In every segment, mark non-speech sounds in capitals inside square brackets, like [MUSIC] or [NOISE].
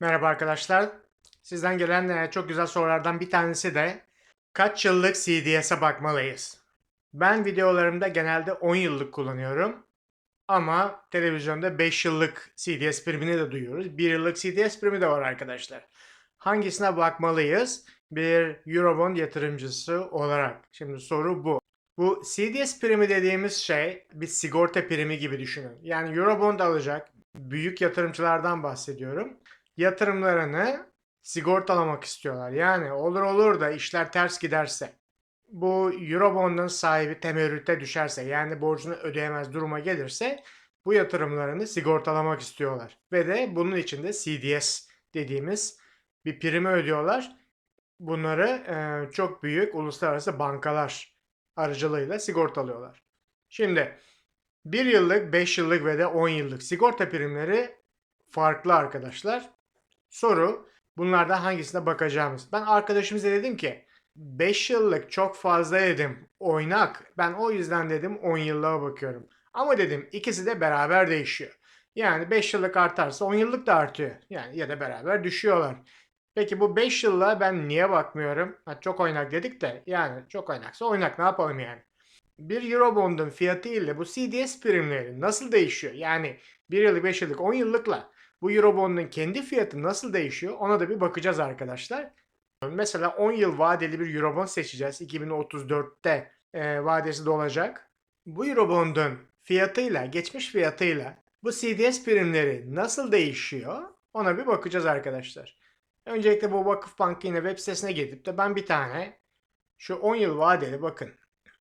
Merhaba arkadaşlar. Sizden gelen e, çok güzel sorulardan bir tanesi de kaç yıllık CDS'e bakmalıyız? Ben videolarımda genelde 10 yıllık kullanıyorum. Ama televizyonda 5 yıllık CDS primini de duyuyoruz. 1 yıllık CDS primi de var arkadaşlar. Hangisine bakmalıyız? Bir Eurobond yatırımcısı olarak. Şimdi soru bu. Bu CDS primi dediğimiz şey bir sigorta primi gibi düşünün. Yani Eurobond alacak büyük yatırımcılardan bahsediyorum yatırımlarını sigortalamak istiyorlar. Yani olur olur da işler ters giderse bu Eurobond'un sahibi temerrüte düşerse yani borcunu ödeyemez duruma gelirse bu yatırımlarını sigortalamak istiyorlar. Ve de bunun için de CDS dediğimiz bir primi ödüyorlar. Bunları e, çok büyük uluslararası bankalar aracılığıyla sigortalıyorlar. Şimdi 1 yıllık, 5 yıllık ve de 10 yıllık sigorta primleri farklı arkadaşlar. Soru bunlardan hangisine bakacağımız. Ben arkadaşımıza dedim ki 5 yıllık çok fazla dedim oynak. Ben o yüzden dedim 10 yıllığa bakıyorum. Ama dedim ikisi de beraber değişiyor. Yani 5 yıllık artarsa 10 yıllık da artıyor. Yani ya da beraber düşüyorlar. Peki bu 5 yılla ben niye bakmıyorum? Ha, çok oynak dedik de yani çok oynaksa oynak ne yapalım yani. Bir Eurobond'un fiyatı ile bu CDS primleri nasıl değişiyor? Yani 1 yıllık, 5 yıllık, 10 yıllıkla bu Eurobond'un kendi fiyatı nasıl değişiyor ona da bir bakacağız arkadaşlar. Mesela 10 yıl vadeli bir Eurobond seçeceğiz. 2034'te e, vadesi dolacak. Bu Eurobond'un fiyatıyla, geçmiş fiyatıyla bu CDS primleri nasıl değişiyor ona bir bakacağız arkadaşlar. Öncelikle bu Vakıfbank yine web sitesine gidip de ben bir tane şu 10 yıl vadeli bakın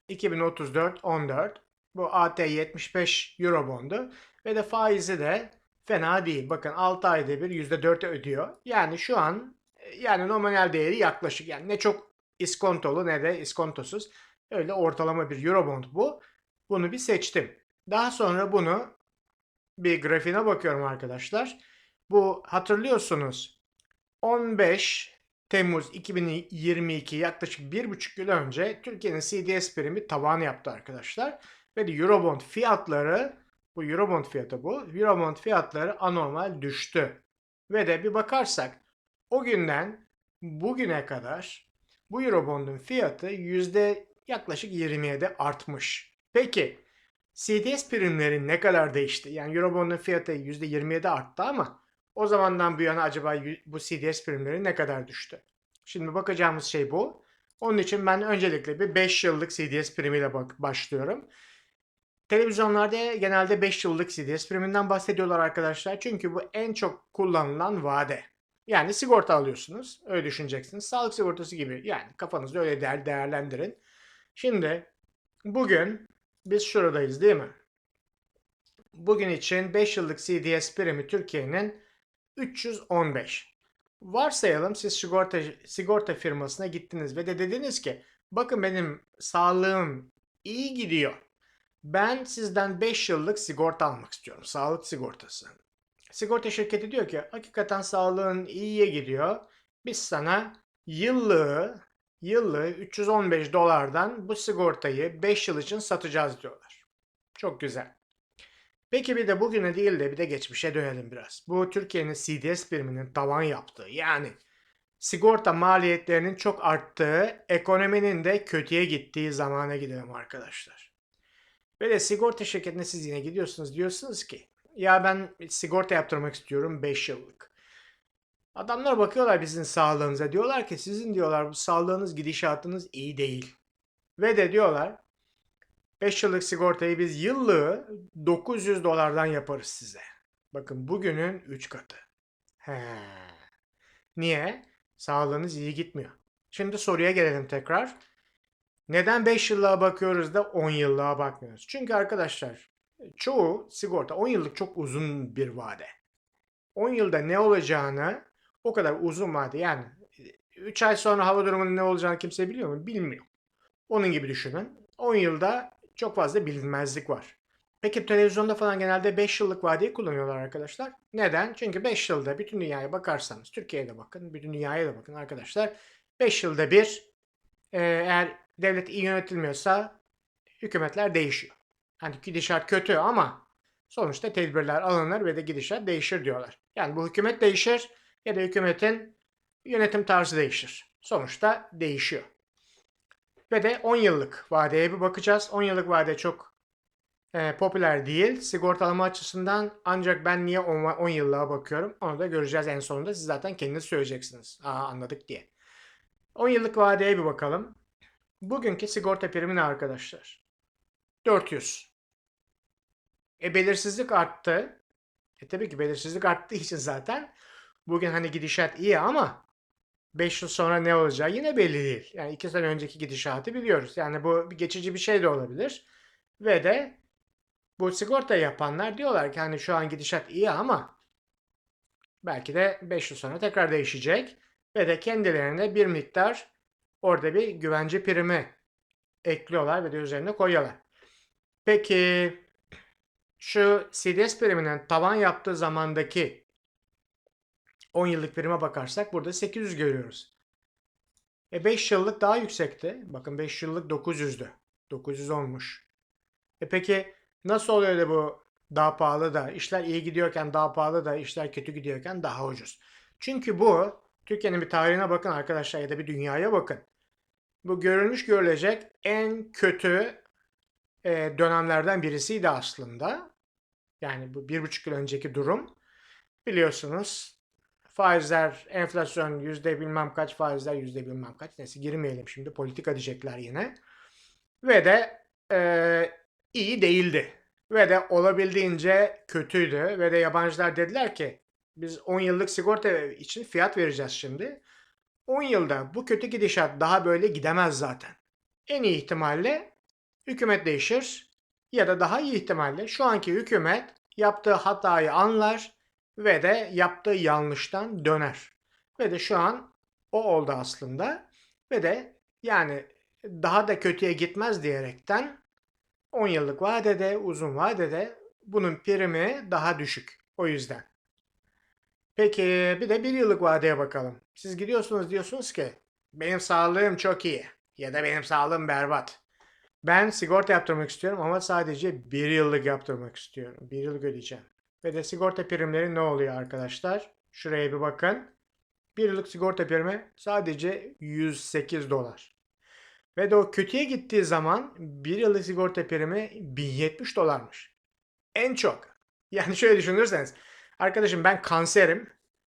2034 14 bu AT75 Eurobond'u ve de faizi de Fena değil. Bakın 6 ayda bir %4'e ödüyor. Yani şu an yani nominal değeri yaklaşık. Yani ne çok iskontolu ne de iskontosuz. Öyle ortalama bir Eurobond bu. Bunu bir seçtim. Daha sonra bunu bir grafiğine bakıyorum arkadaşlar. Bu hatırlıyorsunuz 15 Temmuz 2022 yaklaşık 1,5 yıl önce Türkiye'nin CDS primi tavan yaptı arkadaşlar. Ve de Eurobond fiyatları bu Eurobond fiyatı bu. Eurobond fiyatları anormal düştü. Ve de bir bakarsak o günden bugüne kadar bu Eurobond'un fiyatı yüzde yaklaşık 27 artmış. Peki CDS primleri ne kadar değişti? Yani Eurobond'un fiyatı yüzde 27 arttı ama o zamandan bu yana acaba bu CDS primleri ne kadar düştü? Şimdi bakacağımız şey bu. Onun için ben öncelikle bir 5 yıllık CDS primiyle bak başlıyorum. Televizyonlarda genelde 5 yıllık CDS priminden bahsediyorlar arkadaşlar. Çünkü bu en çok kullanılan vade. Yani sigorta alıyorsunuz. Öyle düşüneceksiniz. Sağlık sigortası gibi. Yani kafanızda öyle değer, değerlendirin. Şimdi bugün biz şuradayız değil mi? Bugün için 5 yıllık CDS primi Türkiye'nin 315. Varsayalım siz sigorta, sigorta firmasına gittiniz ve de dediniz ki bakın benim sağlığım iyi gidiyor. Ben sizden 5 yıllık sigorta almak istiyorum. Sağlık sigortası. Sigorta şirketi diyor ki hakikaten sağlığın iyiye gidiyor. Biz sana yıllığı yıllığı 315 dolardan bu sigortayı 5 yıl için satacağız diyorlar. Çok güzel. Peki bir de bugüne değil de bir de geçmişe dönelim biraz. Bu Türkiye'nin CDS biriminin tavan yaptığı yani sigorta maliyetlerinin çok arttığı, ekonominin de kötüye gittiği zamana gidelim arkadaşlar. De sigorta şirketine siz yine gidiyorsunuz diyorsunuz ki ya ben sigorta yaptırmak istiyorum 5 yıllık. Adamlar bakıyorlar bizim sağlığınıza diyorlar ki sizin diyorlar bu sağlığınız gidişatınız iyi değil. Ve de diyorlar 5 yıllık sigortayı biz yıllığı 900 dolardan yaparız size. Bakın bugünün 3 katı. He. Niye? Sağlığınız iyi gitmiyor. Şimdi soruya gelelim tekrar. Neden 5 yıllığa bakıyoruz da 10 yıllığa bakmıyoruz? Çünkü arkadaşlar çoğu sigorta 10 yıllık çok uzun bir vade. 10 yılda ne olacağını o kadar uzun vade yani 3 ay sonra hava durumunun ne olacağını kimse biliyor mu? Bilmiyor. Onun gibi düşünün. 10 yılda çok fazla bilinmezlik var. Peki televizyonda falan genelde 5 yıllık vadeyi kullanıyorlar arkadaşlar. Neden? Çünkü 5 yılda bütün dünyaya bakarsanız, Türkiye'ye de bakın, bütün dünyaya da bakın arkadaşlar. 5 yılda bir eğer devlet iyi yönetilmiyorsa hükümetler değişiyor. Hani gidişat kötü ama sonuçta tedbirler alınır ve de gidişat değişir diyorlar. Yani bu hükümet değişir ya da hükümetin yönetim tarzı değişir. Sonuçta değişiyor. Ve de 10 yıllık vadeye bir bakacağız. 10 yıllık vade çok e, popüler değil sigortalama açısından ancak ben niye 10, 10 yıllığa bakıyorum onu da göreceğiz en sonunda. Siz zaten kendiniz söyleyeceksiniz. Aa anladık diye. 10 yıllık vadeye bir bakalım. Bugünkü sigorta primi ne arkadaşlar? 400. E belirsizlik arttı. E tabii ki belirsizlik arttığı için zaten bugün hani gidişat iyi ama 5 yıl sonra ne olacağı yine belli değil. Yani 2 sene önceki gidişatı biliyoruz. Yani bu geçici bir şey de olabilir. Ve de bu sigorta yapanlar diyorlar ki hani şu an gidişat iyi ama belki de 5 yıl sonra tekrar değişecek ve de kendilerine bir miktar orada bir güvence primi ekliyorlar ve de üzerine koyuyorlar. Peki şu CDS priminin tavan yaptığı zamandaki 10 yıllık prime bakarsak burada 800 görüyoruz. E 5 yıllık daha yüksekti. Bakın 5 yıllık 900'dü. 900 olmuş. E peki nasıl oluyor da bu daha pahalı da işler iyi gidiyorken daha pahalı da işler kötü gidiyorken daha ucuz. Çünkü bu Türkiye'nin bir tarihine bakın arkadaşlar ya da bir dünyaya bakın. Bu görülmüş görülecek en kötü e, dönemlerden birisiydi aslında. Yani bu bir buçuk yıl önceki durum. Biliyorsunuz faizler, enflasyon yüzde bilmem kaç, faizler yüzde bilmem kaç. Neyse girmeyelim şimdi politika diyecekler yine. Ve de e, iyi değildi. Ve de olabildiğince kötüydü. Ve de yabancılar dediler ki biz 10 yıllık sigorta için fiyat vereceğiz şimdi. 10 yılda bu kötü gidişat daha böyle gidemez zaten. En iyi ihtimalle hükümet değişir ya da daha iyi ihtimalle şu anki hükümet yaptığı hatayı anlar ve de yaptığı yanlıştan döner. Ve de şu an o oldu aslında. Ve de yani daha da kötüye gitmez diyerekten 10 yıllık vadede, uzun vadede bunun primi daha düşük. O yüzden. Peki bir de bir yıllık vadeye bakalım. Siz gidiyorsunuz diyorsunuz ki benim sağlığım çok iyi ya da benim sağlığım berbat. Ben sigorta yaptırmak istiyorum ama sadece bir yıllık yaptırmak istiyorum. Bir yıllık ödeyeceğim. Ve de sigorta primleri ne oluyor arkadaşlar? Şuraya bir bakın. Bir yıllık sigorta primi sadece 108 dolar. Ve de o kötüye gittiği zaman bir yıllık sigorta primi 1070 dolarmış. En çok. Yani şöyle düşünürseniz. Arkadaşım ben kanserim.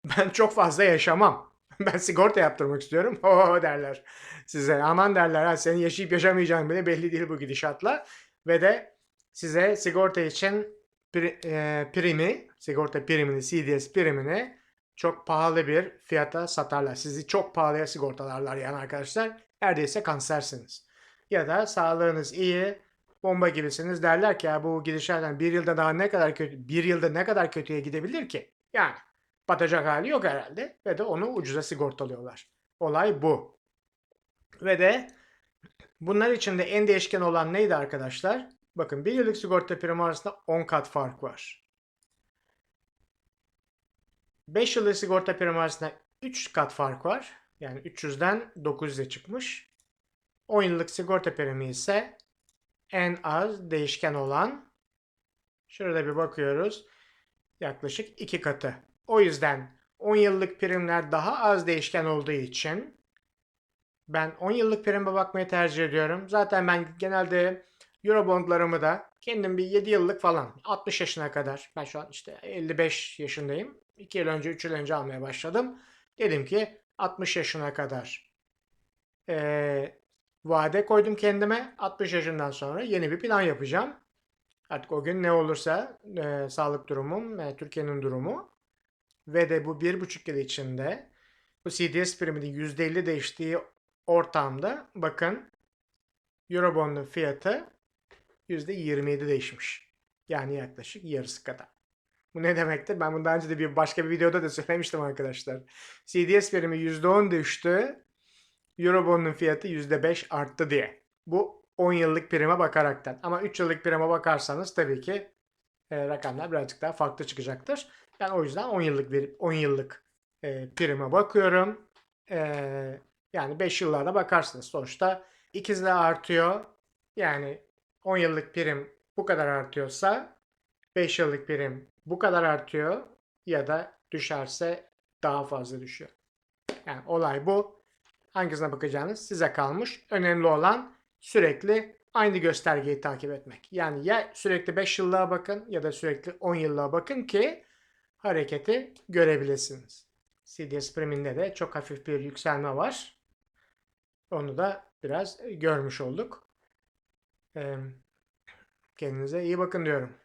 [LAUGHS] Ben çok fazla yaşamam. [LAUGHS] Ben sigorta yaptırmak istiyorum. [LAUGHS] Oo derler size. Aman derler ha senin yaşayıp yaşamayacağın bile belli değil bu gidişatla. Ve de size sigorta için pri, e, primi, sigorta primini, CDS primini çok pahalı bir fiyata satarlar. Sizi çok pahalıya sigortalarlar yani arkadaşlar. Neredeyse kansersiniz. Ya da sağlığınız iyi, bomba gibisiniz derler ki ya bu gidişattan bir yılda daha ne kadar kötü, bir yılda ne kadar kötüye gidebilir ki? Yani batacak hali yok herhalde ve de onu ucuza sigortalıyorlar. Olay bu. Ve de bunlar içinde en değişken olan neydi arkadaşlar? Bakın bir yıllık sigorta primi arasında 10 kat fark var. 5 yıllık sigorta primi arasında 3 kat fark var. Yani 300'den 900'e çıkmış. 10 yıllık sigorta primi ise en az değişken olan şurada bir bakıyoruz. Yaklaşık 2 katı. O yüzden 10 yıllık primler daha az değişken olduğu için ben 10 yıllık prime bakmayı tercih ediyorum. Zaten ben genelde Eurobondlarımı da kendim bir 7 yıllık falan 60 yaşına kadar ben şu an işte 55 yaşındayım. 2 yıl önce 3 yıl önce almaya başladım. Dedim ki 60 yaşına kadar ee, vade koydum kendime. 60 yaşından sonra yeni bir plan yapacağım. Artık o gün ne olursa e, sağlık durumum, e, Türkiye'nin durumu ve de bu bir buçuk yıl içinde bu CDS priminin %50 değiştiği ortamda bakın Eurobond'un fiyatı %27 değişmiş. Yani yaklaşık yarısı kadar. Bu ne demektir? Ben bunu daha önce de bir başka bir videoda da söylemiştim arkadaşlar. CDS primi %10 düştü. Eurobond'un fiyatı %5 arttı diye. Bu 10 yıllık prime bakaraktan. Ama 3 yıllık prime bakarsanız tabii ki e, rakamlar birazcık daha farklı çıkacaktır. Ben o yüzden 10 yıllık bir 10 yıllık e, prime bakıyorum. E, yani 5 yıllarda bakarsınız. Sonuçta ikizle artıyor. Yani 10 yıllık prim bu kadar artıyorsa 5 yıllık prim bu kadar artıyor ya da düşerse daha fazla düşüyor. Yani olay bu. Hangisine bakacağınız size kalmış. Önemli olan sürekli aynı göstergeyi takip etmek. Yani ya sürekli 5 yıllığa bakın ya da sürekli 10 yıllığa bakın ki hareketi görebilirsiniz. CDS priminde de çok hafif bir yükselme var. Onu da biraz görmüş olduk. Kendinize iyi bakın diyorum.